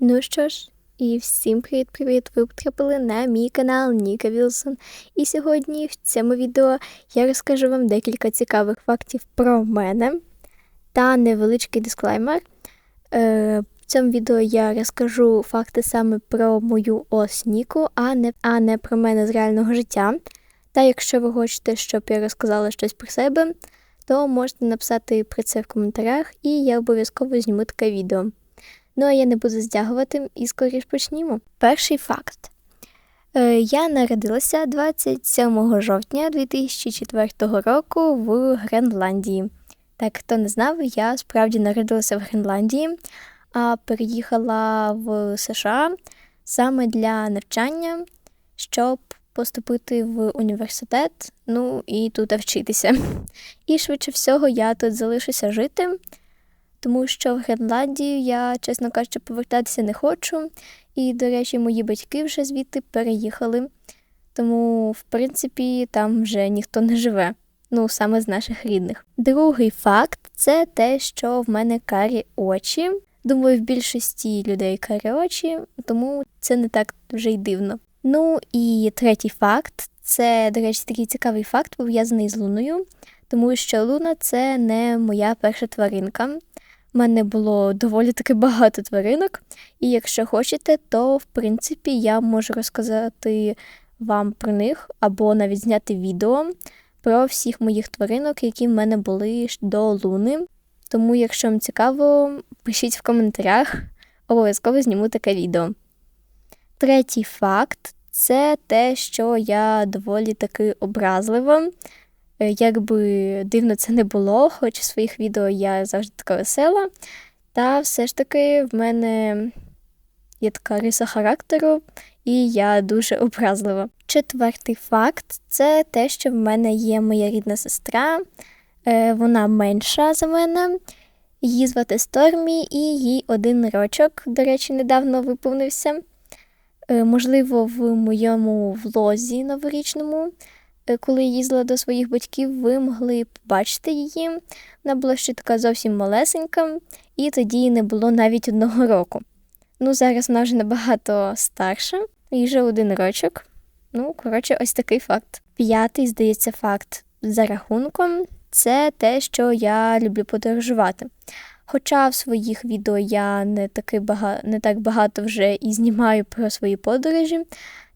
Ну що ж, і всім привіт-привіт! Ви потрапили на мій канал Ніка Вілсон. І сьогодні в цьому відео я розкажу вам декілька цікавих фактів про мене та невеличкий дисклеймер. Е, В цьому відео я розкажу факти саме про мою ось Ніку, а не, а не про мене з реального життя. Та якщо ви хочете, щоб я розказала щось про себе, то можете написати про це в коментарях, і я обов'язково зніму таке відео. Ну а я не буду здягувати і скоріш почнімо. Перший факт. Е, Я народилася 27 жовтня 2004 року в Гренландії. Так, хто не знав, я справді народилася в Гренландії, а переїхала в США саме для навчання, щоб поступити в університет, ну і тут вчитися. І швидше всього я тут залишуся жити тому що в Гренландію я, чесно кажучи, повертатися не хочу. І, до речі, мої батьки вже звідти переїхали. Тому, в принципі, там вже ніхто не живе, ну саме з наших рідних. Другий факт це те, що в мене карі очі. Думаю, в більшості людей карі очі, тому це не так вже й дивно. Ну і третій факт це, до речі, такий цікавий факт пов'язаний з луною, тому що луна це не моя перша тваринка. У мене було доволі таки багато тваринок, і якщо хочете, то в принципі я можу розказати вам про них або навіть зняти відео про всіх моїх тваринок, які в мене були до луни. Тому, якщо вам цікаво, пишіть в коментарях, обов'язково зніму таке відео. Третій факт це те, що я доволі таки образлива. Е, як би дивно це не було, хоч у своїх відео я завжди така весела. Та все ж таки в мене є така риса характеру, і я дуже образлива. Четвертий факт це те, що в мене є моя рідна сестра, е, вона менша за мене. Її звати Стормі, і їй один рочок, до речі, недавно виповнився. Е, можливо, в моєму влозі новорічному Е, коли їздила до своїх батьків, ви могли побачити її. Вона була ще така зовсім малесенька, і тоді не було навіть одного року. Ну, зараз вона вже набагато старша, їй вже один рочок. Ну, коротше, ось такий факт. П'ятий, здається, факт за рахунком це те, що я люблю подорожувати. Хоча в своїх відео я не таки бага... не так багато вже і знімаю про свої подорожі,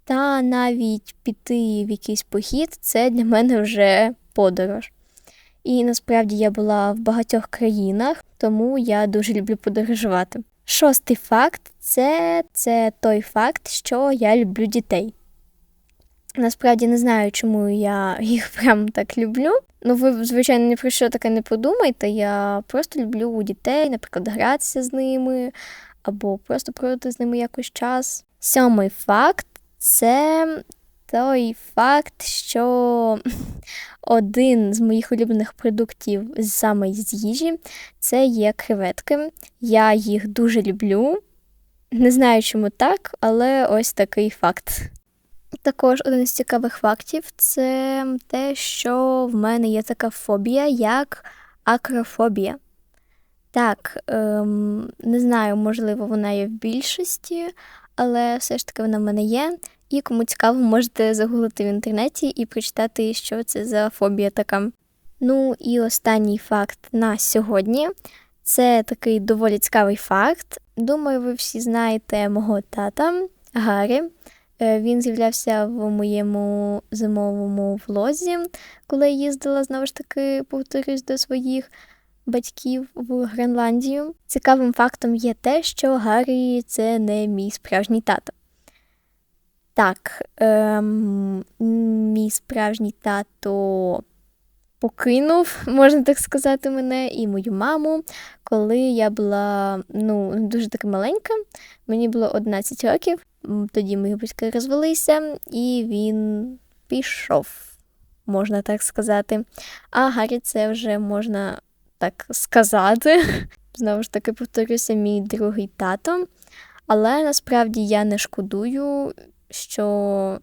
та навіть піти в якийсь похід це для мене вже подорож. І насправді я була в багатьох країнах, тому я дуже люблю подорожувати. Шостий факт це, це той факт, що я люблю дітей. Насправді не знаю, чому я їх прям так люблю. Ну, ви, звичайно, ні про що таке не подумайте. Я просто люблю дітей, наприклад, гратися з ними, або просто проводити з ними якось час. Сьомий факт це той факт, що один з моїх улюблених продуктів саме з їжі це є креветки. Я їх дуже люблю. Не знаю, чому так, але ось такий факт. Також один з цікавих фактів це те, що в мене є така фобія, як акрофобія. Так, ем, не знаю, можливо, вона є в більшості, але все ж таки вона в мене є. І кому цікаво, можете загуглити в інтернеті і прочитати, що це за фобія така. Ну і останній факт на сьогодні це такий доволі цікавий факт. Думаю, ви всі знаєте мого тата Гаррі. Е, він з'являвся в моєму зимовому влозі, коли я їздила знову ж таки, повторюсь, до своїх батьків в Гренландію. Цікавим фактом є те, що Гаррі це не мій справжній тато. Так, ем, мій справжній тато покинув, можна так сказати, мене і мою маму, коли я була ну, дуже таки маленька, мені було 11 років. Тоді мої батьки розвелися, і він пішов, можна так сказати. А Гаррі це вже можна так сказати. Знову ж таки, повторюся, мій другий тато. Але насправді я не шкодую, що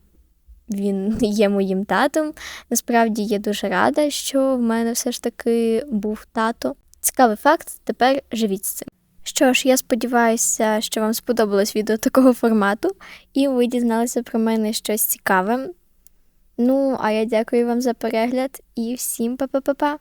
він є моїм татом. Насправді я дуже рада, що в мене все ж таки був тато. Цікавий факт, тепер живіть з цим. Що ж, я сподіваюся, що вам сподобалось відео такого формату, і ви дізналися про мене щось цікаве. Ну, а я дякую вам за перегляд і всім па-па-па-па!